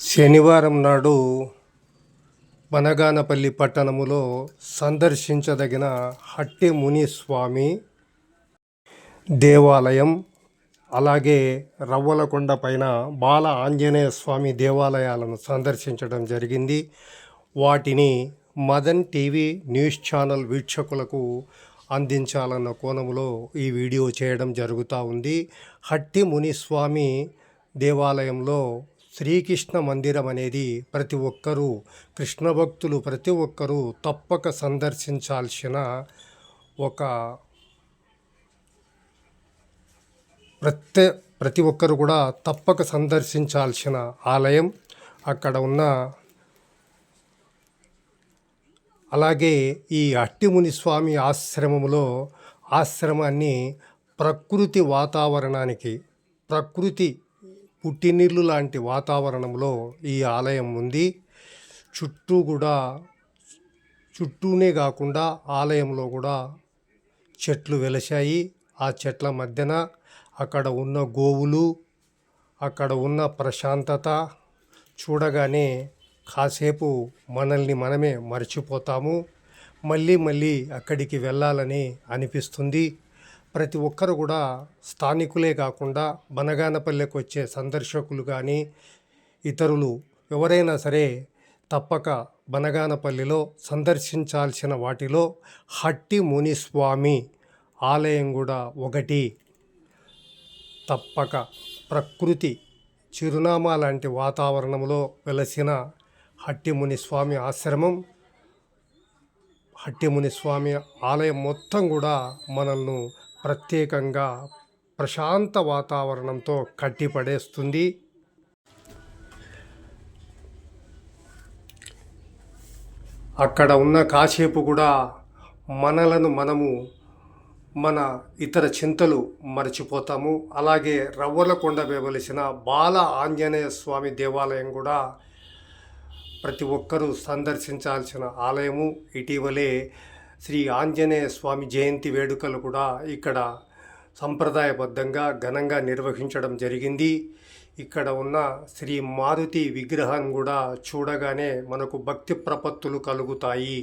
శనివారం నాడు బనగానపల్లి పట్టణములో సందర్శించదగిన హట్టి మునిస్వామి దేవాలయం అలాగే రవ్వలకొండ పైన బాల ఆంజనేయ స్వామి దేవాలయాలను సందర్శించడం జరిగింది. వాటిని మదన్ టీవీ న్యూస్ ఛానల్ వీక్షకులకు అందించాలన్న కోణంలో ఈ వీడియో చేయడం జరుగుతూ ఉంది. హట్టి మునిస్వామి దేవాలయంలో శ్రీకృష్ణ మందిరం అనేది ప్రతి ఒక్కరూ కృష్ణ భక్తులు ప్రతి ఒక్కరూ తప్పక సందర్శించాల్సిన ఒక ప్రత్యే ప్రతి ఒక్కరు కూడా తప్పక సందర్శించాల్సిన ఆలయం అక్కడ ఉన్న అలాగే ఈ అట్టిముని స్వామి ఆశ్రమములో ఆశ్రమాన్ని ప్రకృతి వాతావరణానికి ప్రకృతి పుట్టినిల్లు లాంటి వాతావరణంలో ఈ ఆలయం ఉంది. చుట్టూ కూడా చుట్టూనే కాకుండా ఆలయంలో కూడా చెట్లు వెలశాయి. ఆ చెట్ల మధ్యన అక్కడ ఉన్న గోవులు అక్కడ ఉన్న ప్రశాంతత చూడగానే కాసేపు మనల్ని మనమే మర్చిపోతాము. మళ్ళీ మళ్ళీ అక్కడికి వెళ్ళాలని అనిపిస్తుంది. ప్రతి ఒక్కరు కూడా స్థానికులే కాకుండా బనగానపల్లెకు వచ్చే సందర్శకులు కానీ ఇతరులు ఎవరైనా సరే తప్పక బనగానపల్లిలో సందర్శించాల్సిన వాటిలో హట్టి మునిస్వామి ఆలయం కూడా ఒకటి. తప్పక ప్రకృతి చిరునామా లాంటి వాతావరణంలో వెలసిన హట్టిముని స్వామి ఆశ్రమం హట్టిముని స్వామి ఆలయం మొత్తం కూడా మనల్ని ప్రత్యేకంగా ప్రశాంత వాతావరణంతో కట్టిపడేస్తుంది. అక్కడ ఉన్న కాసేపు కూడా మనలను మనము మన ఇతర చింతలు మర్చిపోతాము. అలాగే రవ్వలకొండ వేవలసిన బాల ఆంజనేయ స్వామి దేవాలయం కూడా ప్రతి ఒక్కరూ సందర్శించాల్సిన ఆలయము. ఇటీవలే శ్రీ ఆంజనేయ స్వామి జయంతి వేడుకలు కూడా ఇక్కడ సంప్రదాయబద్ధంగా ఘనంగా నిర్వహించడం జరిగింది. ఇక్కడ ఉన్న శ్రీ మారుతి విగ్రహం కూడా చూడగానే మనకు భక్తి ప్రపత్తులు కలుగుతాయి.